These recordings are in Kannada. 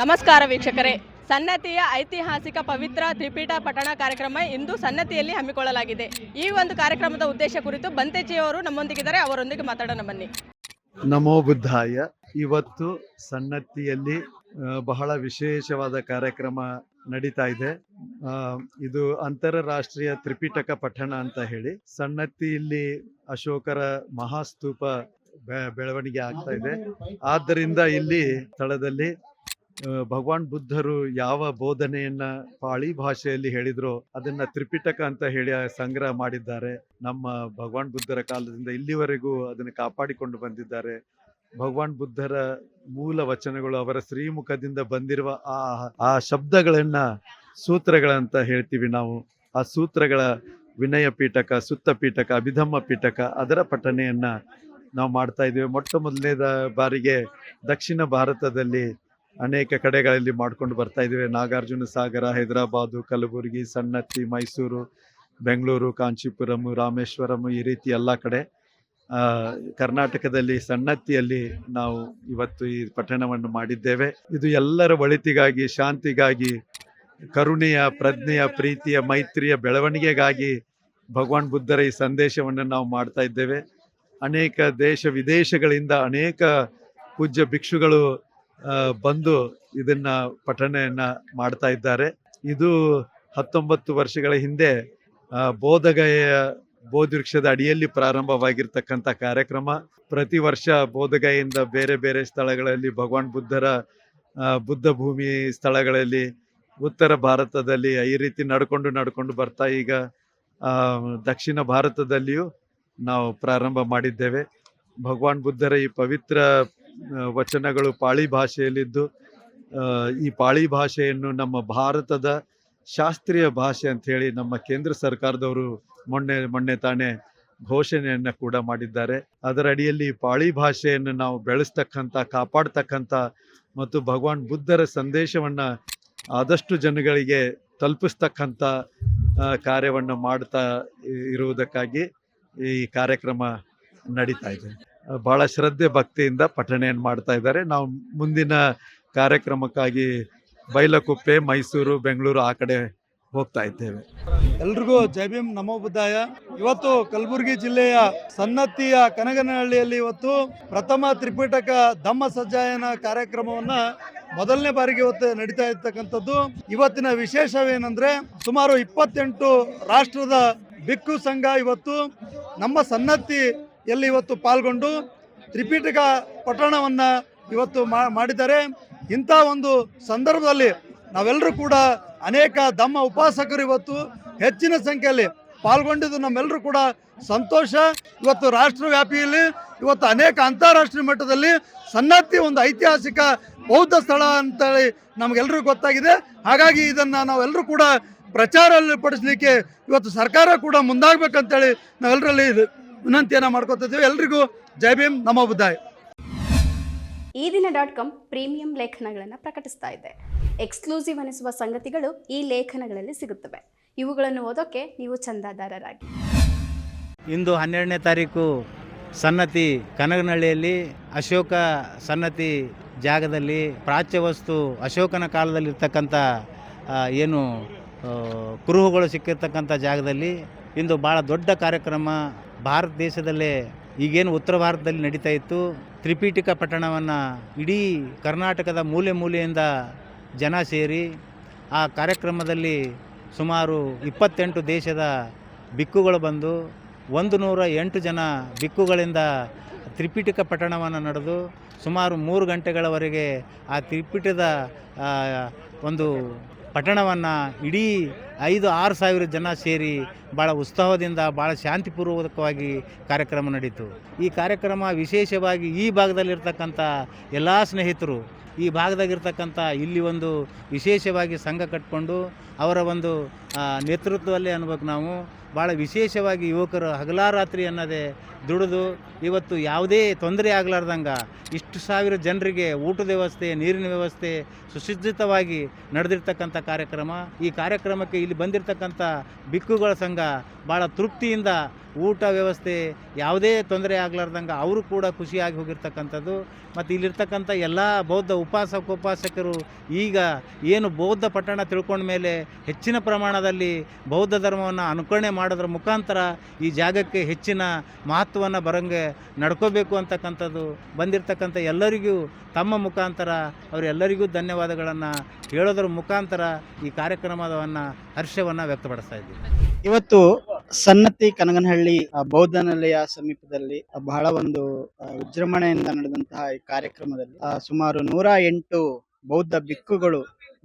ನಮಸ್ಕಾರ ವೀಕ್ಷಕರೇ. ಸನ್ನತಿಯ ಐತಿಹಾಸಿಕ ಪವಿತ್ರ ತ್ರಿಪೀಠ ಪಠಣ ಕಾರ್ಯಕ್ರಮ ಇಂದು ಸನ್ನತಿಯಲ್ಲಿ ಹಮ್ಮಿಕೊಳ್ಳಲಾಗಿದೆ. ಈ ಒಂದು ಕಾರ್ಯಕ್ರಮದ ಉದ್ದೇಶ ಕುರಿತು ಬಂತೆಜಿಯವರು ನಮ್ಮೊಂದಿಗಿದ್ದಾರೆ. ಅವರೊಂದಿಗೆ ಮಾತಾಡೋಣ ಬನ್ನಿ. ನಮೋ ಬುದ್ಧಾಯ. ಇವತ್ತು ಸನ್ನತಿಯಲ್ಲಿ ಬಹಳ ವಿಶೇಷವಾದ ಕಾರ್ಯಕ್ರಮ ನಡೀತಾ ಇದೆ. ಇದು ಅಂತಾರಾಷ್ಟ್ರೀಯ ತ್ರಿಪಿಟಕ ಪಠಣ ಅಂತ ಹೇಳಿ, ಸನ್ನತಿಯಲ್ಲಿ ಅಶೋಕರ ಮಹಾಸ್ತೂಪ ಬೆಳವಣಿಗೆ ಆಗ್ತಾ ಇದೆ. ಆದ್ದರಿಂದ ಇಲ್ಲಿ ಸ್ಥಳದಲ್ಲಿ ಭಗವಾನ್ ಬುದ್ಧರು ಯಾವ ಬೋಧನೆಯನ್ನ ಪಾಳಿ ಭಾಷೆಯಲ್ಲಿ ಹೇಳಿದ್ರು ಅದನ್ನ ತ್ರಿಪಿಟಕ ಅಂತ ಹೇಳಿ ಸಂಗ್ರಹ ಮಾಡಿದ್ದಾರೆ. ನಮ್ಮ ಭಗವಾನ್ ಬುದ್ಧರ ಕಾಲದಿಂದ ಇಲ್ಲಿವರೆಗೂ ಅದನ್ನು ಕಾಪಾಡಿಕೊಂಡು ಬಂದಿದ್ದಾರೆ. ಭಗವಾನ್ ಬುದ್ಧರ ಮೂಲ ವಚನಗಳು ಅವರ ಶ್ರೀಮುಖದಿಂದ ಬಂದಿರುವ ಆ ಆ ಶಬ್ದಗಳನ್ನ ಸೂತ್ರಗಳಂತ ಹೇಳ್ತೀವಿ ನಾವು. ಆ ಸೂತ್ರಗಳ ವಿನಯ ಪೀಠಕ, ಸುತ್ತ ಪೀಠಕ, ಅಭಿಧಮ್ಮ ಪೀಠಕ ಅದರ ಪಠಣೆಯನ್ನ ನಾವು ಮಾಡ್ತಾ ಇದ್ದೀವಿ. ಮೊಟ್ಟ ಮೊದಲನೇದ ಬಾರಿಗೆ ದಕ್ಷಿಣ ಭಾರತದಲ್ಲಿ ಅನೇಕ ಕಡೆಗಳಲ್ಲಿ ಮಾಡ್ಕೊಂಡು ಬರ್ತಾ ಇದ್ದೇವೆ. ನಾಗಾರ್ಜುನ ಸಾಗರ, ಹೈದರಾಬಾದು, ಕಲಬುರಗಿ, ಸಣ್ಣತ್ತಿ, ಮೈಸೂರು, ಬೆಂಗಳೂರು, ಕಾಂಚೀಪುರಂ, ರಾಮೇಶ್ವರಂ ಈ ರೀತಿ ಎಲ್ಲ ಕಡೆ. ಕರ್ನಾಟಕದಲ್ಲಿ ಸಣ್ಣತ್ತಿಯಲ್ಲಿ ನಾವು ಇವತ್ತು ಈ ಪಠಣವನ್ನು ಮಾಡಿದ್ದೇವೆ. ಇದು ಎಲ್ಲರ ಒಳಿತಿಗಾಗಿ, ಶಾಂತಿಗಾಗಿ, ಕರುಣೆಯ, ಪ್ರಜ್ಞೆಯ, ಪ್ರೀತಿಯ, ಮೈತ್ರಿಯ ಬೆಳವಣಿಗೆಗಾಗಿ ಭಗವಾನ್ ಬುದ್ಧರ ಈ ಸಂದೇಶವನ್ನು ನಾವು ಮಾಡ್ತಾ ಇದ್ದೇವೆ. ಅನೇಕ ದೇಶ ವಿದೇಶಗಳಿಂದ ಅನೇಕ ಪೂಜ್ಯ ಭಿಕ್ಷುಗಳು ಬಂದು ಇದನ್ನ ಪಠಣೆಯನ್ನ ಮಾಡ್ತಾ ಇದ್ದಾರೆ. ಇದು ಹತ್ತೊಂಬತ್ತು ವರ್ಷಗಳ ಹಿಂದೆ ಬೋಧಗಯ ಬೋಧಿವೃಕ್ಷದ ಅಡಿಯಲ್ಲಿ ಪ್ರಾರಂಭವಾಗಿರ್ತಕ್ಕಂಥ ಕಾರ್ಯಕ್ರಮ. ಪ್ರತಿ ವರ್ಷ ಬೋಧಗಯಿಂದ ಬೇರೆ ಬೇರೆ ಸ್ಥಳಗಳಲ್ಲಿ, ಭಗವಾನ್ ಬುದ್ಧರ ಬುದ್ಧ ಭೂಮಿ ಸ್ಥಳಗಳಲ್ಲಿ, ಉತ್ತರ ಭಾರತದಲ್ಲಿ ಈ ರೀತಿ ನಡ್ಕೊಂಡು ನಡ್ಕೊಂಡು ಬರ್ತಾ ಈಗ ದಕ್ಷಿಣ ಭಾರತದಲ್ಲಿಯೂ ನಾವು ಪ್ರಾರಂಭ ಮಾಡಿದ್ದೇವೆ. ಭಗವಾನ್ ಬುದ್ಧರ ಈ ಪವಿತ್ರ ವಚನಗಳು ಪಾಳಿ ಭಾಷೆಯಲ್ಲಿದ್ದು ಈ ಪಾಳಿ ಭಾಷೆಯನ್ನು ನಮ್ಮ ಭಾರತದ ಶಾಸ್ತ್ರೀಯ ಭಾಷೆ ಅಂತ ಹೇಳಿ ನಮ್ಮ ಕೇಂದ್ರ ಸರ್ಕಾರದವರು ಮೊನ್ನೆ ಮೊನ್ನೆ ತಾನೇ ಘೋಷಣೆಯನ್ನು ಕೂಡ ಮಾಡಿದ್ದಾರೆ. ಅದರ ಅಡಿಯಲ್ಲಿ ಪಾಳಿ ಭಾಷೆಯನ್ನು ನಾವು ಬೆಳೆಸ್ತಕ್ಕಂಥ, ಕಾಪಾಡ್ತಕ್ಕಂಥ ಮತ್ತು ಭಗವಾನ್ ಬುದ್ಧರ ಸಂದೇಶವನ್ನ ಆದಷ್ಟು ಜನಗಳಿಗೆ ತಲುಪಿಸ್ತಕ್ಕಂಥ ಕಾರ್ಯವನ್ನು ಮಾಡ್ತಾ ಇರುವುದಕ್ಕಾಗಿ ಈ ಕಾರ್ಯಕ್ರಮ ನಡೀತಾ ಇದೆ. ಬಹಳ ಶ್ರದ್ಧೆ ಭಕ್ತಿಯಿಂದ ಪಠಣೆಯನ್ನು ಮಾಡ್ತಾ ಇದ್ದಾರೆ. ನಾವು ಮುಂದಿನ ಕಾರ್ಯಕ್ರಮಕ್ಕಾಗಿ ಬೈಲಕುಪ್ಪೆ, ಮೈಸೂರು, ಬೆಂಗಳೂರು ಆ ಕಡೆ ಹೋಗ್ತಾ ಇದ್ದೇವೆ. ಎಲ್ರಿಗೂ ಜೈ ಭೀಮ್, ನಮೋ ಬುದ್ಧಾಯ. ಇವತ್ತು ಕಲಬುರಗಿ ಜಿಲ್ಲೆಯ ಸನ್ನತಿಯ ಕನಗನಹಳ್ಳಿಯಲ್ಲಿ ಇವತ್ತು ಪ್ರಥಮ ತ್ರಿಪಿಟಕ ಧಮ್ಮ ಸಜ್ಜಾಯನ ಕಾರ್ಯಕ್ರಮವನ್ನ ಮೊದಲನೇ ಬಾರಿಗೆ ಇವತ್ತು ನಡೀತಾ ಇರ್ತಕ್ಕಂಥದ್ದು. ಇವತ್ತಿನ ವಿಶೇಷವೇನೆಂದ್ರೆ ಸುಮಾರು ಇಪ್ಪತ್ತೆಂಟು ರಾಷ್ಟ್ರದ ಬಿಕ್ಕು ಸಂಘ ಇವತ್ತು ನಮ್ಮ ಸನ್ನತಿಯಲ್ಲಿ ಇವತ್ತು ಪಾಲ್ಗೊಂಡು ತ್ರಿಪಿಟಕ ಪಠಣವನ್ನ ಇವತ್ತು ಮಾಡಿದ್ದಾರೆ. ಇಂಥ ಒಂದು ಸಂದರ್ಭದಲ್ಲಿ ನಾವೆಲ್ಲರೂ ಕೂಡ ಅನೇಕ ಧಮ್ಮ ಉಪಾಸಕರು ಇವತ್ತು ಹೆಚ್ಚಿನ ಸಂಖ್ಯೆಯಲ್ಲಿ ಪಾಲ್ಗೊಂಡಿದ್ದು ನಮ್ಮೆಲ್ಲರೂ ಕೂಡ ಸಂತೋಷ. ಇವತ್ತು ರಾಷ್ಟ್ರವ್ಯಾಪಿಯಲ್ಲಿ ಇವತ್ತು ಅನೇಕ ಅಂತಾರಾಷ್ಟ್ರೀಯ ಮಟ್ಟದಲ್ಲಿ ಸನ್ನತಿ ಒಂದು ಐತಿಹಾಸಿಕ ಬೌದ್ಧ ಸ್ಥಳ ಅಂತೇಳಿ ನಮಗೆಲ್ಲರಿಗೂ ಗೊತ್ತಾಗಿದೆ. ಹಾಗಾಗಿ ಇದನ್ನು ನಾವೆಲ್ಲರೂ ಕೂಡ ಪ್ರಚಾರ ಪಡಿಸಲಿಕ್ಕೆ ಇವತ್ತು ಸರ್ಕಾರ ಕೂಡ ಮುಂದಾಗಬೇಕಂತೇಳಿ ನಾವೆಲ್ಲರಲ್ಲಿ ವಿನಂತಿಯನ್ನು ಮಾಡ್ಕೊತಿದ್ದೀವಿ. ಎಲ್ರಿಗೂ ಜೈ ಭೀಮ್ ನಮೋ ಬುದ್ಧಾಯ್. ಈ ದಿನ ಡಾಟ್ ಕಾಮ್ ಪ್ರೀಮಿಯಂ ಲೇಖನಗಳನ್ನು ಪ್ರಕಟಿಸ್ತಾ ಇದೆ. ಎಕ್ಸ್ಕ್ಲೂಸಿವ್ ಅನಿಸುವ ಸಂಗತಿಗಳು ಈ ಲೇಖನಗಳಲ್ಲಿ ಸಿಗುತ್ತವೆ. ಇವುಗಳನ್ನು ಓದೋಕೆ ನೀವು ಚಂದಾದಾರರಾಗಿ. ಇಂದು ಹನ್ನೆರಡನೇ ತಾರೀಕು ಸನ್ನತಿ ಕನಗನಹಳ್ಳಿಯಲ್ಲಿ ಅಶೋಕ ಸನ್ನತಿ ಜಾಗದಲ್ಲಿ ಪ್ರಾಚ್ಯ ವಸ್ತು ಅಶೋಕನ ಕಾಲದಲ್ಲಿ ಇರ್ತಕ್ಕಂಥ ಏನು ಕುರುಹುಗಳು ಸಿಕ್ಕಿರ್ತಕ್ಕಂಥ ಜಾಗದಲ್ಲಿ ಇಂದು ಭಾಳ ದೊಡ್ಡ ಕಾರ್ಯಕ್ರಮ ಭಾರತ ದೇಶದಲ್ಲೇ ಈಗೇನು ಉತ್ತರ ಭಾರತದಲ್ಲಿ ನಡೀತಾ ಇತ್ತು ತ್ರಿಪೀಠಿಕ ಪಟ್ಟಣವನ್ನು ಇಡೀ ಕರ್ನಾಟಕದ ಮೂಲೆ ಮೂಲೆಯಿಂದ ಜನ ಸೇರಿ ಆ ಕಾರ್ಯಕ್ರಮದಲ್ಲಿ ಸುಮಾರು ಇಪ್ಪತ್ತೆಂಟು ದೇಶದ ಬಿಕ್ಕುಗಳು ಬಂದು ಒಂದು ನೂರ ಎಂಟು ಜನ ಬಿಕ್ಕುಗಳಿಂದ ತ್ರಿಪೀಠಿಕ ಪಟ್ಟಣವನ್ನು ನಡೆದು ಸುಮಾರು ಮೂರು ಗಂಟೆಗಳವರೆಗೆ ಆ ತ್ರಿಪಿಟದ ಒಂದು ಪಠಣವನ್ನು ಇಡೀ ಐದು, ಆರು ಸಾವಿರ ಜನ ಸೇರಿ ಭಾಳ ಉತ್ಸಾಹದಿಂದ ಭಾಳ ಶಾಂತಿಪೂರ್ವಕವಾಗಿ ಕಾರ್ಯಕ್ರಮ ನಡೀತು. ಈ ಕಾರ್ಯಕ್ರಮ ವಿಶೇಷವಾಗಿ ಈ ಭಾಗದಲ್ಲಿರ್ತಕ್ಕಂಥ ಎಲ್ಲ ಸ್ನೇಹಿತರು, ಈ ಭಾಗದಾಗಿರ್ತಕ್ಕಂಥ ಇಲ್ಲಿ ಒಂದು ವಿಶೇಷವಾಗಿ ಸಂಘ ಕಟ್ಕೊಂಡು ಅವರ ಒಂದು ನೇತೃತ್ವದಲ್ಲೇ ಅನ್ಬೇಕು ನಾವು. ಭಾಳ ವಿಶೇಷವಾಗಿ ಯುವಕರು ಹಗಲಾರಾತ್ರಿ ಅನ್ನೋದೇ ದುಡಿದು ಇವತ್ತು ಯಾವುದೇ ತೊಂದರೆ ಆಗಲಾರ್ದಂಗೆ ಇಷ್ಟು ಸಾವಿರ ಜನರಿಗೆ ಊಟದ ವ್ಯವಸ್ಥೆ, ನೀರಿನ ವ್ಯವಸ್ಥೆ ಸುಸಜ್ಜಿತವಾಗಿ ನಡೆದಿರ್ತಕ್ಕಂಥ ಕಾರ್ಯಕ್ರಮ. ಈ ಕಾರ್ಯಕ್ರಮಕ್ಕೆ ಇಲ್ಲಿ ಬಂದಿರತಕ್ಕಂಥ ಬಿಕ್ಕುಗಳ ಸಂಘ ಭಾಳ ತೃಪ್ತಿಯಿಂದ ಊಟ ವ್ಯವಸ್ಥೆ ಯಾವುದೇ ತೊಂದರೆ ಆಗ್ಲಾರ್ದಂಗೆ ಅವರು ಕೂಡ ಖುಷಿಯಾಗಿ ಹೋಗಿರ್ತಕ್ಕಂಥದ್ದು. ಮತ್ತು ಇಲ್ಲಿರ್ತಕ್ಕಂಥ ಎಲ್ಲ ಬೌದ್ಧ ಉಪಾಸಕೋಪಾಸಕರು ಈಗ ಏನು ಬೌದ್ಧ ಪಟ್ಟಣ ತಿಳ್ಕೊಂಡ ಮೇಲೆ ಹೆಚ್ಚಿನ ಪ್ರಮಾಣದಲ್ಲಿ ಬೌದ್ಧ ಧರ್ಮವನ್ನು ಅನುಕರಣೆ ಮಾಡೋದ್ರ ಮುಖಾಂತರ ಈ ಜಾಗಕ್ಕೆ ಹೆಚ್ಚಿನ ಮಹತ್ವವನ್ನು ಬರಂಗೆ ನಡ್ಕೋಬೇಕು ಅಂತಕ್ಕಂಥದ್ದು ಬಂದಿರತಕ್ಕಂಥ ಎಲ್ಲರಿಗೂ ತಮ್ಮ ಮುಖಾಂತರ ಅವರೆಲ್ಲರಿಗೂ ಧನ್ಯವಾದಗಳನ್ನು ಹೇಳೋದ್ರ ಮುಖಾಂತರ ಈ ಕಾರ್ಯಕ್ರಮವನ್ನು ಹರ್ಷವನ್ನು ವ್ಯಕ್ತಪಡಿಸ್ತಾ ಇದ್ದೀವಿ ಇವತ್ತು ಸನ್ನತಿ ಕನಗನಹಳ್ಳಿ ಬೌದ್ಧ ನಿಲಯ ಸಮೀಪದಲ್ಲಿ ಬಹಳ ಒಂದು ವಿಜೃಂಭಣೆಯಿಂದ ನಡೆದಂತಹ ಈ ಕಾರ್ಯಕ್ರಮದಲ್ಲಿ ಸುಮಾರು ನೂರ ಎಂಟು ಬೌದ್ಧ ಬಿಕ್ಕುಗಳು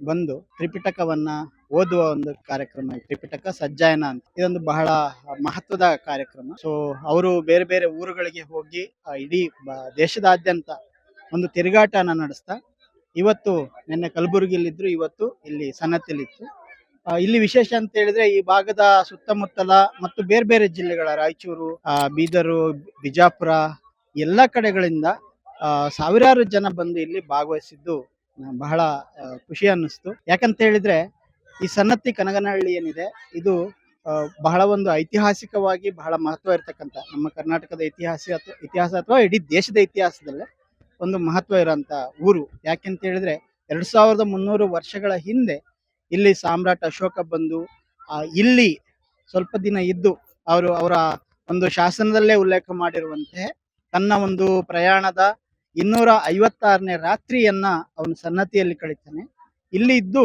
ಬಂದು ತ್ರಿಪಿಟಕವನ್ನ ಓದುವ ಒಂದು ಕಾರ್ಯಕ್ರಮ ತ್ರಿಪಿಟಕ ಸಜ್ಜಾಯನ ಅಂತ. ಇದೊಂದು ಬಹಳ ಮಹತ್ವದ ಕಾರ್ಯಕ್ರಮ. ಸೊ ಅವರು ಬೇರೆ ಬೇರೆ ಊರುಗಳಿಗೆ ಹೋಗಿ ಇಡೀ ದೇಶದಾದ್ಯಂತ ಒಂದು ತಿರುಗಾಟನ ನಡೆಸ್ತಾ, ಇವತ್ತು ನಿನ್ನೆ ಕಲಬುರಗಿಯಲ್ಲಿದ್ರು, ಇವತ್ತು ಇಲ್ಲಿ ಸನ್ನತಿಲಿತ್ತು ಇಲ್ಲಿ ವಿಶೇಷ ಅಂತ ಹೇಳಿದ್ರೆ ಈ ಭಾಗದ ಸುತ್ತಮುತ್ತಲ ಮತ್ತು ಬೇರೆ ಬೇರೆ ಜಿಲ್ಲೆಗಳ ರಾಯಚೂರು ಬೀದರು, ಬಿಜಾಪುರ ಎಲ್ಲ ಕಡೆಗಳಿಂದ ಸಾವಿರಾರು ಜನ ಬಂದು ಇಲ್ಲಿ ಭಾಗವಹಿಸಿದ್ದು ಬಹಳ ಖುಷಿ ಅನ್ನಿಸ್ತು. ಯಾಕಂತ ಹೇಳಿದ್ರೆ ಈ ಸನ್ನತಿ ಕನಗನಹಳ್ಳಿ ಏನಿದೆ, ಇದು ಬಹಳ ಒಂದು ಐತಿಹಾಸಿಕವಾಗಿ ಬಹಳ ಮಹತ್ವ ಇರತಕ್ಕಂಥ, ನಮ್ಮ ಕರ್ನಾಟಕದ ಇತಿಹಾಸ ಅಥವಾ ಇತಿಹಾಸ ಅಥವಾ ಇಡೀ ದೇಶದ ಇತಿಹಾಸದಲ್ಲೇ ಒಂದು ಮಹತ್ವ ಇರೋಂಥ ಊರು. ಯಾಕೆಂತ ಹೇಳಿದ್ರೆ, ಎರಡ್ ಸಾವಿರದ ಮುನ್ನೂರು ವರ್ಷಗಳ ಹಿಂದೆ ಇಲ್ಲಿ ಸಾಮ್ರಾಟ್ ಅಶೋಕ ಬಂದು ಇಲ್ಲಿ ಸ್ವಲ್ಪ ದಿನ ಇದ್ದು ಅವರು ಅವರ ಒಂದು ಶಾಸನದಲ್ಲೇ ಉಲ್ಲೇಖ ಮಾಡಿರುವಂತೆ ತನ್ನ ಒಂದು ಪ್ರಯಾಣದ ಇನ್ನೂರ ಐವತ್ತಾರನೇ ರಾತ್ರಿಯನ್ನ ಅವನು ಸನ್ನತಿಯಲ್ಲಿ ಕಳೀತಾನೆ. ಇಲ್ಲಿ ಇದ್ದು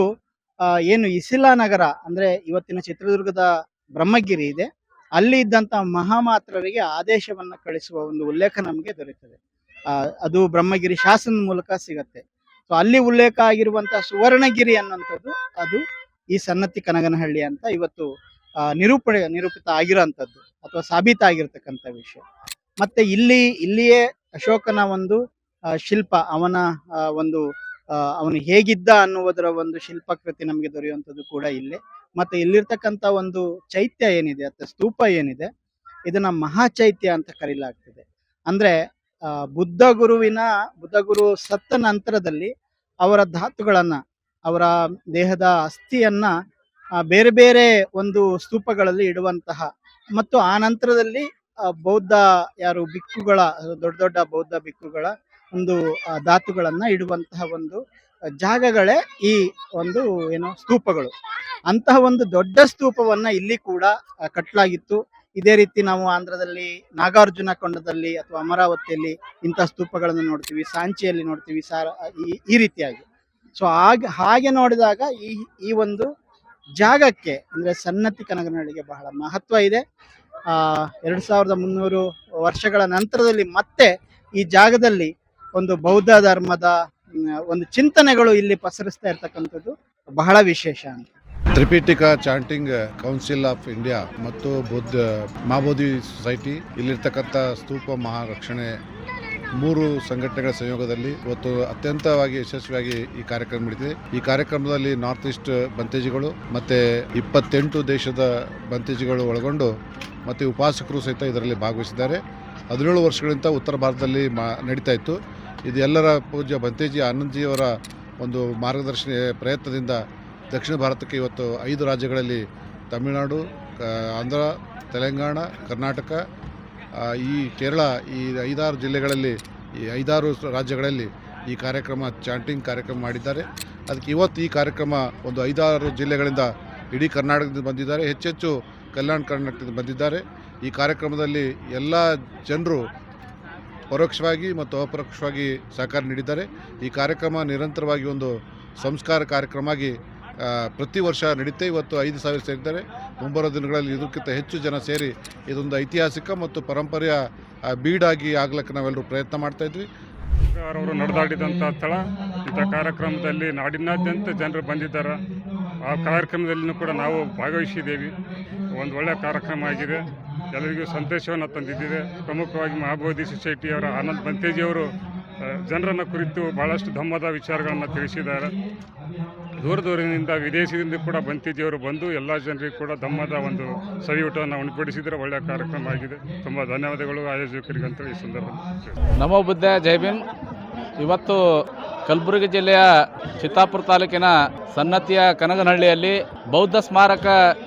ಏನು ಇಸಿಲಾ ನಗರ ಅಂದ್ರೆ ಇವತ್ತಿನ ಚಿತ್ರದುರ್ಗದ ಬ್ರಹ್ಮಗಿರಿ ಇದೆ. ಅಲ್ಲಿ ಇದ್ದಂತ ಮಹಾಮಾತ್ರರಿಗೆ ಆದೇಶವನ್ನ ಕಳಿಸುವ ಒಂದು ಉಲ್ಲೇಖ ನಮಗೆ ದೊರೆಯುತ್ತದೆ ಅದು ಬ್ರಹ್ಮಗಿರಿ ಶಾಸನದ ಮೂಲಕ ಸಿಗತ್ತೆ. ಸೊ ಅಲ್ಲಿ ಉಲ್ಲೇಖ ಆಗಿರುವಂತಹ ಸುವರ್ಣಗಿರಿ ಅನ್ನುವಂಥದ್ದು, ಅದು ಈ ಸನ್ನತಿ ಕನಗನಹಳ್ಳಿ ಅಂತ ಇವತ್ತು ನಿರೂಪಣೆ, ನಿರೂಪಿತ ಆಗಿರುವಂಥದ್ದು ಅಥವಾ ಸಾಬೀತಾಗಿರ್ತಕ್ಕಂಥ ವಿಷಯ. ಮತ್ತೆ ಇಲ್ಲಿ, ಇಲ್ಲಿಯೇ ಅಶೋಕನ ಒಂದು ಶಿಲ್ಪ, ಅವನ ಒಂದು ಅವನು ಹೇಗಿದ್ದ ಅನ್ನುವುದರ ಒಂದು ಶಿಲ್ಪಕೃತಿ ನಮಗೆ ದೊರೆಯುವಂಥದ್ದು ಕೂಡ ಇಲ್ಲೇ. ಮತ್ತೆ ಇಲ್ಲಿರ್ತಕ್ಕಂಥ ಒಂದು ಚೈತ್ಯ ಏನಿದೆ, ಅಥವಾ ಸ್ತೂಪ ಏನಿದೆ, ಇದನ್ನ ಮಹಾಚೈತ್ಯ ಅಂತ ಕರೀಲಾಗ್ತದೆ. ಅಂದ್ರೆ ಬುದ್ಧ ಗುರುವಿನ, ಬುದ್ಧ ಗುರು ಸತ್ತ ನಂತರದಲ್ಲಿ ಅವರ ಧಾತುಗಳನ್ನ, ಅವರ ದೇಹದ ಅಸ್ಥಿಯನ್ನ ಬೇರೆ ಬೇರೆ ಒಂದು ಸ್ತೂಪಗಳಲ್ಲಿ ಇಡುವಂತಹ ಮತ್ತು ಆ ನಂತರದಲ್ಲಿ ಬೌದ್ಧ ಯಾರು ಬಿಕ್ಕುಗಳ ದೊಡ್ಡ ದೊಡ್ಡ ಬೌದ್ಧ ಬಿಕ್ಕುಗಳ ಒಂದು ಧಾತುಗಳನ್ನ ಇಡುವಂತಹ ಒಂದು ಜಾಗಗಳೇ ಈ ಒಂದು ಏನು ಸ್ತೂಪಗಳು. ಅಂತಹ ಒಂದು ದೊಡ್ಡ ಸ್ತೂಪವನ್ನ ಇಲ್ಲಿ ಕೂಡ ಕಟ್ಟಲಾಗಿತ್ತು ಇದೇ ರೀತಿ ನಾವು ಆಂಧ್ರದಲ್ಲಿ ನಾಗಾರ್ಜುನ ಕೊಂಡದಲ್ಲಿ ಅಥವಾ ಅಮರಾವತಿಯಲ್ಲಿ ಇಂಥ ಸ್ತೂಪಗಳನ್ನು ನೋಡ್ತೀವಿ, ಸಾಂಚಿಯಲ್ಲಿ ನೋಡ್ತೀವಿ ಸಾರ ಈ- ರೀತಿಯಾಗಿ. ಸೊ ಆಗ ಹಾಗೆ ನೋಡಿದಾಗ ಈ ಈ ಒಂದು ಜಾಗಕ್ಕೆ ಅಂದ್ರೆ ಸನ್ನತಿ ಕನಗನಡಿಗೆ ಬಹಳ ಮಹತ್ವ ಇದೆ. ಎರಡ್ ಸಾವಿರದ ಮುನ್ನೂರು ವರ್ಷಗಳ ನಂತರದಲ್ಲಿ ಮತ್ತೆ ಈ ಜಾಗದಲ್ಲಿ ಒಂದು ಬೌದ್ಧ ಧರ್ಮದ ಒಂದು ಚಿಂತನೆಗಳು ಇಲ್ಲಿ ಪಸರಿಸ್ತಾ ಇರ್ತಕ್ಕಂಥದ್ದು ಬಹಳ ವಿಶೇಷ ಅಂತ. Tripitaka chanting council of India ಮತ್ತು ಬುದ್ಧ ಮಾಬೋಧಿ ಸೊಸೈಟಿ, ಇಲ್ಲಿರ್ತಕ್ಕಂಥ ಸ್ತೂಪ ಮಹಾರಕ್ಷಣೆ ಮೂರು ಸಂಘಟನೆಗಳ ಸಂಯೋಗದಲ್ಲಿ ಇವತ್ತು ಅತ್ಯಂತವಾಗಿ ಯಶಸ್ವಿಯಾಗಿ ಈ ಕಾರ್ಯಕ್ರಮ ನಡೆದಿದೆ ಈ ಕಾರ್ಯಕ್ರಮದಲ್ಲಿ ನಾರ್ತ್ ಈಸ್ಟ್ ಬಂತೇಜಿಗಳು ಮತ್ತೆ ಇಪ್ಪತ್ತೆಂಟು ದೇಶದ ಬಂತೇಜಿಗಳು ಒಳಗೊಂಡು ಮತ್ತು ಉಪಾಸಕರು ಸಹಿತ ಇದರಲ್ಲಿ ಭಾಗವಹಿಸಿದ್ದಾರೆ. ಹದಿನೇಳು ವರ್ಷಗಳಿಂದ ಉತ್ತರ ಭಾರತದಲ್ಲಿ ಮಾ ನಡೀತಾ ಇತ್ತು. ಇದು ಎಲ್ಲರ ಪೂಜ್ಯ ಬಂತೇಜಿ ಆನಂದ್ಜಿಯವರ ಒಂದು ಮಾರ್ಗದರ್ಶನ ಪ್ರಯತ್ನದಿಂದ ದಕ್ಷಿಣ ಭಾರತಕ್ಕೆ ಇವತ್ತು ಐದು ರಾಜ್ಯಗಳಲ್ಲಿ ತಮಿಳುನಾಡು ಆಂಧ್ರ, ತೆಲಂಗಾಣ, ಕರ್ನಾಟಕ ಈ ಕೇರಳ, ಈ ಐದಾರು ಜಿಲ್ಲೆಗಳಲ್ಲಿ, ಈ ಐದಾರು ರಾಜ್ಯಗಳಲ್ಲಿ ಈ ಕಾರ್ಯಕ್ರಮ, ಚಾಂಟಿಂಗ್ ಕಾರ್ಯಕ್ರಮ ಮಾಡಿದ್ದಾರೆ. ಅದಕ್ಕೆ ಇವತ್ತು ಈ ಕಾರ್ಯಕ್ರಮ ಒಂದು ಐದಾರು ಜಿಲ್ಲೆಗಳಿಂದ ಇಡೀ ಕರ್ನಾಟಕದಿಂದ ಬಂದಿದ್ದಾರೆ. ಹೆಚ್ಚೆಚ್ಚು ಕಲ್ಯಾಣ ಕರ್ನಾಟಕದಿಂದ ಬಂದಿದ್ದಾರೆ. ಈ ಕಾರ್ಯಕ್ರಮದಲ್ಲಿ ಎಲ್ಲ ಜನರು ಪರೋಕ್ಷವಾಗಿ ಮತ್ತು ಅಪರೋಕ್ಷವಾಗಿ ಸಹಕಾರ ನೀಡಿದ್ದಾರೆ. ಈ ಕಾರ್ಯಕ್ರಮ ನಿರಂತರವಾಗಿ ಒಂದು ಸಂಸ್ಕಾರ ಕಾರ್ಯಕ್ರಮ ಆಗಿ ಪ್ರತಿ ವರ್ಷ ನಡೆಯುತ್ತೆ ಇವತ್ತು ಐದು ಸಾವಿರ ಸೇರಿದ್ದಾರೆ. ಮುಂಬರುವ ದಿನಗಳಲ್ಲಿ ಇದಕ್ಕಿಂತ ಹೆಚ್ಚು ಜನ ಸೇರಿ ಇದೊಂದು ಐತಿಹಾಸಿಕ ಮತ್ತು ಪರಂಪರೆಯ ಬೀಡಾಗಿ ಆಗ್ಲಿಕ್ಕೆ ನಾವೆಲ್ಲರೂ ಪ್ರಯತ್ನ ಮಾಡ್ತಾ ಇದ್ವಿ. ಅವರು ನಡೆದಾಡಿದಂಥ ಸ್ಥಳ. ಇಂಥ ಕಾರ್ಯಕ್ರಮದಲ್ಲಿ ನಾಡಿನಾದ್ಯಂತ ಜನರು ಬಂದಿದ್ದಾರೆ. ಆ ಕಾರ್ಯಕ್ರಮದಲ್ಲಿನೂ ಕೂಡ ನಾವು ಭಾಗವಹಿಸಿದ್ದೇವೆ. ಒಂದು ಒಳ್ಳೆಯ ಕಾರ್ಯಕ್ರಮ ಆಗಿದೆ. ಎಲ್ಲರಿಗೂ ಸಂತೋಷವನ್ನು ತಂದಿದ್ದಿದೆ ಪ್ರಮುಖವಾಗಿ ಮಹಾಬೋಧಿ ಸೊಸೈಟಿಯವರ ಆನಂದ್ ಬಂತೇಜಿಯವರು ಜನರನ್ನು ಕುರಿತು ಭಾಳಷ್ಟು ಧಮ್ಮದ ವಿಚಾರಗಳನ್ನು ತಿಳಿಸಿದ್ದಾರೆ. ದೂರ ದೂರದಿಂದ ವಿದೇಶದಿಂದ ಕೂಡ ಬಂತಿದ್ದವರು ಬಂದು ಎಲ್ಲ ಜನರಿಗೂ ಕೂಡ ಧಮ್ಮದ ಒಂದು ಸವಿಯೂಟವನ್ನು ಉಣಪಡಿಸಿದರೆ ಒಳ್ಳೆಯ ಕಾರ್ಯಕ್ರಮ ಆಗಿದೆ. ತುಂಬ ಧನ್ಯವಾದಗಳು ಆಯೋಜಕರಿಗಂತ ಈ ಸಂದರ್ಭ. ನಮೋ ಬುದ್ಧ ಜೈಬಿನ್ ಇವತ್ತು ಕಲಬುರಗಿ ಜಿಲ್ಲೆಯ ಚಿತ್ತಾಪುರ ತಾಲೂಕಿನ ಸನ್ನತಿಯ ಕನಗನಹಳ್ಳಿಯಲ್ಲಿ ಬೌದ್ಧ ಸ್ಮಾರಕ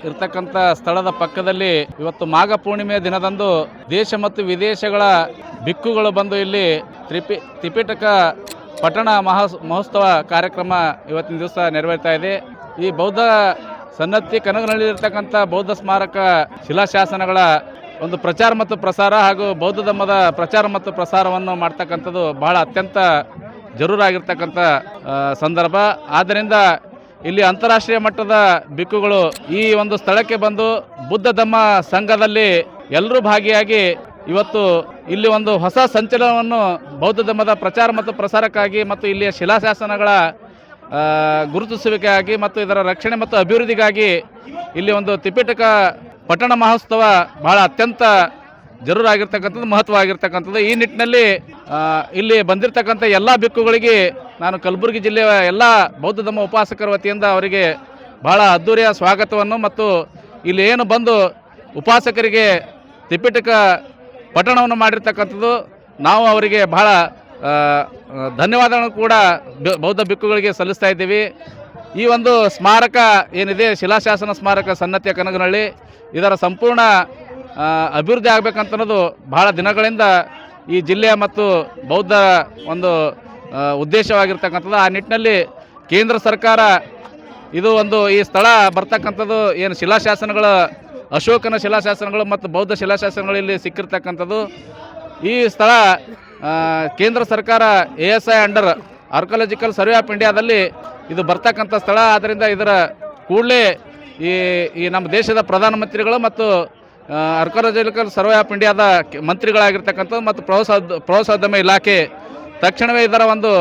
ಇರ್ತಕ್ಕಂಥ ಸ್ಥಳದ ಪಕ್ಕದಲ್ಲಿ ಇವತ್ತು ಮಾಘ ಪೂರ್ಣಿಮೆಯ ದಿನದಂದು ದೇಶ ಮತ್ತು ವಿದೇಶಗಳ ಬಿಕ್ಕುಗಳು ಬಂದು ಇಲ್ಲಿ ತ್ರಿಪಿ, ತ್ರಿಪಿಟಕ ಪಟ್ಟಣ ಮಹಾ ಮಹೋತ್ಸವ ಕಾರ್ಯಕ್ರಮ ಇವತ್ತಿನ ದಿವಸ ನೆರವೇರ್ತಾ ಇದೆ. ಈ ಬೌದ್ಧ ಸನ್ನತಿ ಕನಗನಲ್ಲಿರ್ತಕ್ಕಂಥ ಬೌದ್ಧ ಸ್ಮಾರಕ ಶಿಲಾಶಾಸನಗಳ ಒಂದು ಪ್ರಚಾರ ಮತ್ತು ಪ್ರಸಾರ ಹಾಗೂ ಬೌದ್ಧ ಧರ್ಮದ ಪ್ರಚಾರ ಮತ್ತು ಪ್ರಸಾರವನ್ನು ಮಾಡ್ತಕ್ಕಂಥದ್ದು ಬಹಳ ಅತ್ಯಂತ ಜರೂರಾಗಿರ್ತಕ್ಕಂಥ ಸಂದರ್ಭ. ಆದ್ದರಿಂದ ಇಲ್ಲಿ ಅಂತಾರಾಷ್ಟ್ರೀಯ ಮಟ್ಟದ ಬಿಕ್ಕುಗಳು ಈ ಒಂದು ಸ್ಥಳಕ್ಕೆ ಬಂದು ಬುದ್ಧ ಧಮ್ಮ ಸಂಘದಲ್ಲಿ ಎಲ್ಲರೂ ಭಾಗಿಯಾಗಿ ಇವತ್ತು ಇಲ್ಲಿ ಒಂದು ಹೊಸ ಸಂಚಲನವನ್ನು ಬೌದ್ಧ ಧರ್ಮದ ಪ್ರಚಾರ ಮತ್ತು ಪ್ರಸಾರಕ್ಕಾಗಿ ಮತ್ತು ಇಲ್ಲಿಯ ಶಿಲಾಶಾಸನಗಳ ಗುರುತಿಸುವಿಕೆಗಾಗಿ ಮತ್ತು ಇದರ ರಕ್ಷಣೆ ಮತ್ತು ಅಭಿವೃದ್ಧಿಗಾಗಿ ಇಲ್ಲಿ ಒಂದು ತಿಪಿಟಕ ಪಟ್ಟಣ ಮಹೋತ್ಸವ ಬಹಳ ಅತ್ಯಂತ ಜರುರಾಗಿರ್ತಕ್ಕಂಥದ್ದು ಮಹತ್ವ ಆಗಿರ್ತಕ್ಕಂಥದ್ದು ಈ ನಿಟ್ಟಿನಲ್ಲಿ ಇಲ್ಲಿ ಬಂದಿರತಕ್ಕಂಥ ಎಲ್ಲ ಬಿಕ್ಕುಗಳಿಗೆ ನಾನು ಕಲಬುರಗಿ ಜಿಲ್ಲೆಯ ಎಲ್ಲ ಬೌದ್ಧ ಧರ್ಮ ಉಪಾಸಕರ ವತಿಯಿಂದ ಅವರಿಗೆ ಬಹಳ ಅದ್ದೂರಿಯ ಸ್ವಾಗತವನ್ನು ಮತ್ತು ಇಲ್ಲಿ ಏನು ಬಂದು ಉಪಾಸಕರಿಗೆ ತ್ರಿಪಿಟಕ ಪಠಣವನ್ನು ಮಾಡಿರ್ತಕ್ಕಂಥದ್ದು, ನಾವು ಅವರಿಗೆ ಬಹಳ ಧನ್ಯವಾದಗಳನ್ನು ಕೂಡ ಬೌದ್ಧ ಬಿಕ್ಕುಗಳಿಗೆ ಸಲ್ಲಿಸ್ತಾ ಇದ್ದೀವಿ. ಈ ಒಂದು ಸ್ಮಾರಕ ಏನಿದೆ, ಶಿಲಾಶಾಸನ ಸ್ಮಾರಕ ಸನ್ನತಿಯ ಕನಗನಹಳ್ಳಿ ಇದರ ಸಂಪೂರ್ಣ ಅಭಿವೃದ್ಧಿ ಆಗಬೇಕಂತನ್ನೋದು ಬಹಳ ದಿನಗಳಿಂದ ಈ ಜಿಲ್ಲೆಯ ಮತ್ತು ಬೌದ್ಧ ಒಂದು ಉದ್ದೇಶವಾಗಿರ್ತಕ್ಕಂಥದ್ದು. ಆ ನಿಟ್ಟಿನಲ್ಲಿ ಕೇಂದ್ರ ಸರ್ಕಾರ ಇದು ಒಂದು ಈ ಸ್ಥಳ ಬರ್ತಕ್ಕಂಥದ್ದು, ಏನು ಶಿಲಾಶಾಸನಗಳ ಅಶೋಕನ ಶಿಲಾಶಾಸನಗಳು ಮತ್ತು ಬೌದ್ಧ ಶಿಲಾಶಾಸನಗಳು ಇಲ್ಲಿ ಸಿಕ್ಕಿರ್ತಕ್ಕಂಥದ್ದು. ಈ ಸ್ಥಳ ಕೇಂದ್ರ ಸರ್ಕಾರ A S I under archaeological survey of ಇಂಡಿಯಾದಲ್ಲಿ ಇದು ಬರ್ತಕ್ಕಂಥ ಸ್ಥಳ. ಆದ್ದರಿಂದ ಇದರ ಕೂಡಲೇ ಈ ಈ ನಮ್ಮ ದೇಶದ ಪ್ರಧಾನಮಂತ್ರಿಗಳು ಮತ್ತು ಆರ್ಕಾಲಜಿಕಲ್ ಸರ್ವೆ ಆಫ್ ಇಂಡಿಯಾದ ಮಂತ್ರಿಗಳಾಗಿರ್ತಕ್ಕಂಥದ್ದು ಮತ್ತು ಪ್ರವಾಸೋದ್ಯ ಪ್ರವಾಸೋದ್ಯಮ ಇಲಾಖೆ ತಕ್ಷಣವೇ ಇದರ ಒಂದು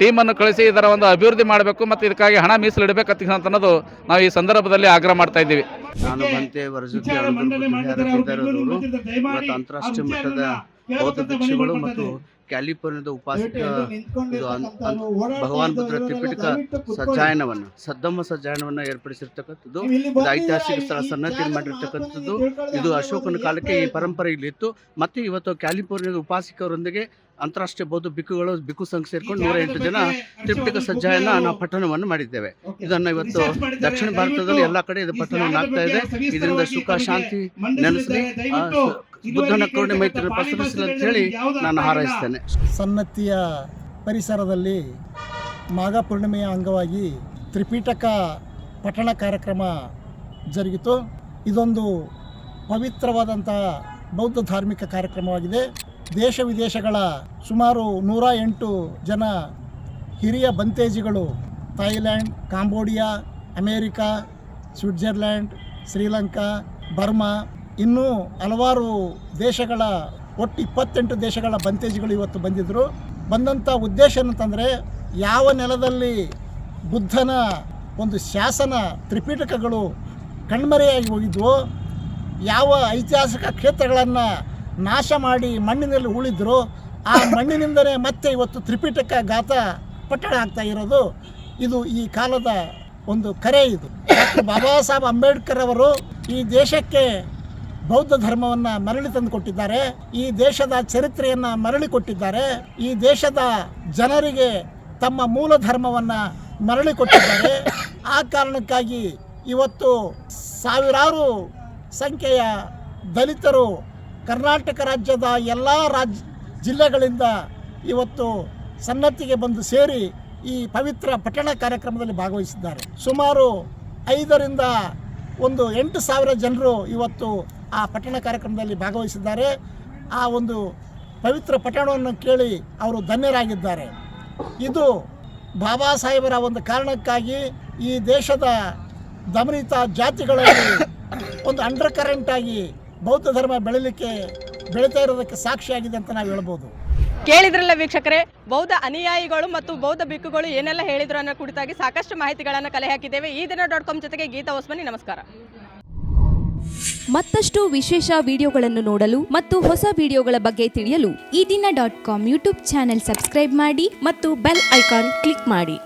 ಟೀಮನ್ನು ಕಳಿಸಿ ಇದರ ಒಂದು ಅಭಿವೃದ್ಧಿ ಮಾಡಬೇಕು ಮತ್ತು ಇದಕ್ಕಾಗಿ ಹಣ ಮೀಸಲಿಡಬೇಕಂತ ಅನ್ನೋದು ನಾವು ಈ ಸಂದರ್ಭದಲ್ಲಿ ಆಗ್ರಹ ಮಾಡ್ತಾ ಇದ್ದೀವಿ. ನಾನು ಬಂತೆ ಇವತ್ತು ಅಂತಾರಾಷ್ಟ್ರೀಯ ಮಟ್ಟದ ಬೌದ್ಧ ಭಿಕ್ಷುಗಳು ಮತ್ತು ಕ್ಯಾಲಿಫೋರ್ನಿಯಾದ ಉಪಾಸಕ ಭಗವಾನ್ ಬುದ್ಧರ ತ್ರಿಪಿಟಕ ಸಜ್ಜಾಯನವನ್ನು ಸದ್ದಮ್ಮ ಸಜ್ಜಾಯನವನ್ನು ಏರ್ಪಡಿಸಿರ್ತಕ್ಕಂಥದ್ದು ಇದು ಐತಿಹಾಸಿಕ ಸ್ಥಳ ಸನ್ನತಿ ಮಾಡಿರ್ತಕ್ಕಂಥದ್ದು. ಇದು ಅಶೋಕನ ಕಾಲಕ್ಕೆ ಈ ಪರಂಪರೆ ಇಲ್ಲಿತ್ತು ಮತ್ತು ಇವತ್ತು ಕ್ಯಾಲಿಫೋರ್ನಿಯಾದ ಉಪಾಸಕರೊಂದಿಗೆ ಅಂತಾರಾಷ್ಟ್ರೀಯ ಬೌದ್ಧ ಬಿಕ್ಕುಗಳು ಬಿಕ್ಕು ಸಂಘ ಸೇರಿಕೊಂಡು ನೂರ ಎಂಟು ಜನ ತ್ರಿಪಿಟಕ ಸಜ್ಜಾಯನ ನಾವು ಪಠಣವನ್ನು ಮಾಡಿದ್ದೇವೆ. ಇದನ್ನು ಇವತ್ತು ದಕ್ಷಿಣ ಭಾರತದಲ್ಲಿ ಎಲ್ಲ ಕಡೆ ಇದು ಪಠಣವನ್ನು ಆಗ್ತಾ ಇದೆ. ಇದರಿಂದ ಸುಖ ಶಾಂತಿ ಸು- ಬುದ್ಧನ ಕರುಣೆ ಮೈತ್ರಿ ಪಸರಿಸಲಿ ಅಂತ ಹೇಳಿ ನಾನು ಹಾರೈಸ್ತೇನೆ. ಸನ್ನತಿಯ ಪರಿಸರದಲ್ಲಿ ಮಾಘ ಪೂರ್ಣಿಮೆಯ ಅಂಗವಾಗಿ ತ್ರಿಪೀಠಕ ಪಠಣ ಕಾರ್ಯಕ್ರಮ ಜರುಗಿತು. ಇದೊಂದು ಪವಿತ್ರವಾದಂತಹ ಬೌದ್ಧ ಧಾರ್ಮಿಕ ಕಾರ್ಯಕ್ರಮವಾಗಿದೆ. ದೇಶ ವಿದೇಶಗಳ ಸುಮಾರು ನೂರ ಎಂಟು ಜನ ಹಿರಿಯ ಬಂತೇಜಿಗಳು Thailand Cambodia, America, Switzerland, Sri Lanka, Burma, ಇನ್ನೂ ಹಲವಾರು ದೇಶಗಳ, ಒಟ್ಟು ಇಪ್ಪತ್ತೆಂಟು ದೇಶಗಳ ಬಂತೇಜಿಗಳು ಇವತ್ತು ಬಂದಿದ್ದರು ಬಂದಂಥ ಉದ್ದೇಶ ಏನಂತಂದರೆ, ಯಾವ ನೆಲದಲ್ಲಿ ಬುದ್ಧನ ಒಂದು ಶಾಸನ ತ್ರಿಪಿಟಕಗಳು ಕಣ್ಮರೆಯಾಗಿ ಹೋಗಿದ್ವು, ಯಾವ ಐತಿಹಾಸಿಕ ಕ್ಷೇತ್ರಗಳನ್ನು ನಾಶ ಮಾಡಿ ಮಣ್ಣಿನಲ್ಲಿ ಉಳಿದ್ರು, ಆ ಮಣ್ಣಿನಿಂದಲೇ ಮತ್ತೆ ಇವತ್ತು ತ್ರಿಪಿಟಕ ಗಾತ ಪಟ್ಟಣ ಆಗ್ತಾ ಇರೋದು. ಇದು ಈ ಕಾಲದ ಒಂದು ಕರೆ ಇದು. ಬಾಬಾ ಸಾಹೇಬ್ ಅಂಬೇಡ್ಕರ್ ಅವರು ಈ ದೇಶಕ್ಕೆ ಬೌದ್ಧ ಧರ್ಮವನ್ನು ಮರಳಿ ತಂದು ಕೊಟ್ಟಿದ್ದಾರೆ. ಈ ದೇಶದ ಚರಿತ್ರೆಯನ್ನು ಮರಳಿ ಕೊಟ್ಟಿದ್ದಾರೆ. ಈ ದೇಶದ ಜನರಿಗೆ ತಮ್ಮ ಮೂಲ ಧರ್ಮವನ್ನು ಮರಳಿ ಕೊಟ್ಟಿದ್ದಾರೆ. ಆ ಕಾರಣಕ್ಕಾಗಿ ಇವತ್ತು ಸಾವಿರಾರು ಸಂಖ್ಯೆಯ ದಲಿತರು ಕರ್ನಾಟಕ ರಾಜ್ಯದ ಎಲ್ಲ ರಾಜ್ ಜಿಲ್ಲೆಗಳಿಂದ ಇವತ್ತು ಸನ್ನತಿಗೆ ಬಂದು ಸೇರಿ ಈ ಪವಿತ್ರ ಪಠಣ ಕಾರ್ಯಕ್ರಮದಲ್ಲಿ ಭಾಗವಹಿಸಿದ್ದಾರೆ. ಸುಮಾರು ಐದರಿಂದ ಒಂದು ಎಂಟು ಸಾವಿರ ಜನರು ಇವತ್ತು ಆ ಪಠಣ ಕಾರ್ಯಕ್ರಮದಲ್ಲಿ ಭಾಗವಹಿಸಿದ್ದಾರೆ. ಆ ಒಂದು ಪವಿತ್ರ ಪಠಣವನ್ನು ಕೇಳಿ ಅವರು ಧನ್ಯರಾಗಿದ್ದಾರೆ. ಇದು ಬಾಬಾ ಸಾಹೇಬರ ಒಂದು ಕಾರಣಕ್ಕಾಗಿ ಈ ದೇಶದ ದಮನಿತ ಜಾತಿಗಳಲ್ಲಿ ಒಂದು ಅಂಡರ್ ಕರೆಂಟ್ ಆಗಿ ಬೌದ್ಧ ಧರ್ಮ ಬೆಳಿಲಿಕ್ಕೆ ಬೆಳೀತಾ ಇರೋದಕ್ಕೆ ಸಾಕ್ಷಿಯಾಗಿದೆ ಅಂತ ನಾವು ಹೇಳ್ಬೋದು. ಕೇಳಿದ್ರಲ್ಲ ವೀಕ್ಷಕರೇ ಬೌದ್ಧ ಅನುಯಾಯಿಗಳು ಮತ್ತು ಬೌದ್ಧ ಬಿಕ್ಕುಗಳು ಏನೆಲ್ಲ ಹೇಳಿದ್ರು ಅನ್ನೋ ಕುರಿತಾಗಿ ಸಾಕಷ್ಟು ಮಾಹಿತಿಗಳನ್ನು ಕಲೆ ಹಾಕಿದ್ದೇವೆ. ಈ ದಿನ ಡಾಟ್ ಕಾಮ್ ಜೊತೆಗೆ ಗೀತಾ ಓಸ್ಮನಿ ನಮಸ್ಕಾರ. ಮತ್ತಷ್ಟು ವಿಶೇಷ ವಿಡಿಯೋಗಳನ್ನು ನೋಡಲು ಮತ್ತು ಹೊಸ ವಿಡಿಯೋಗಳ ಬಗ್ಗೆ ತಿಳಿಯಲು ಈ ದಿನ dot com YouTube channel subscribe ಮಾಡಿ ಮತ್ತು ಬೆಲ್ ಐಕಾನ್ ಕ್ಲಿಕ್ ಮಾಡಿ.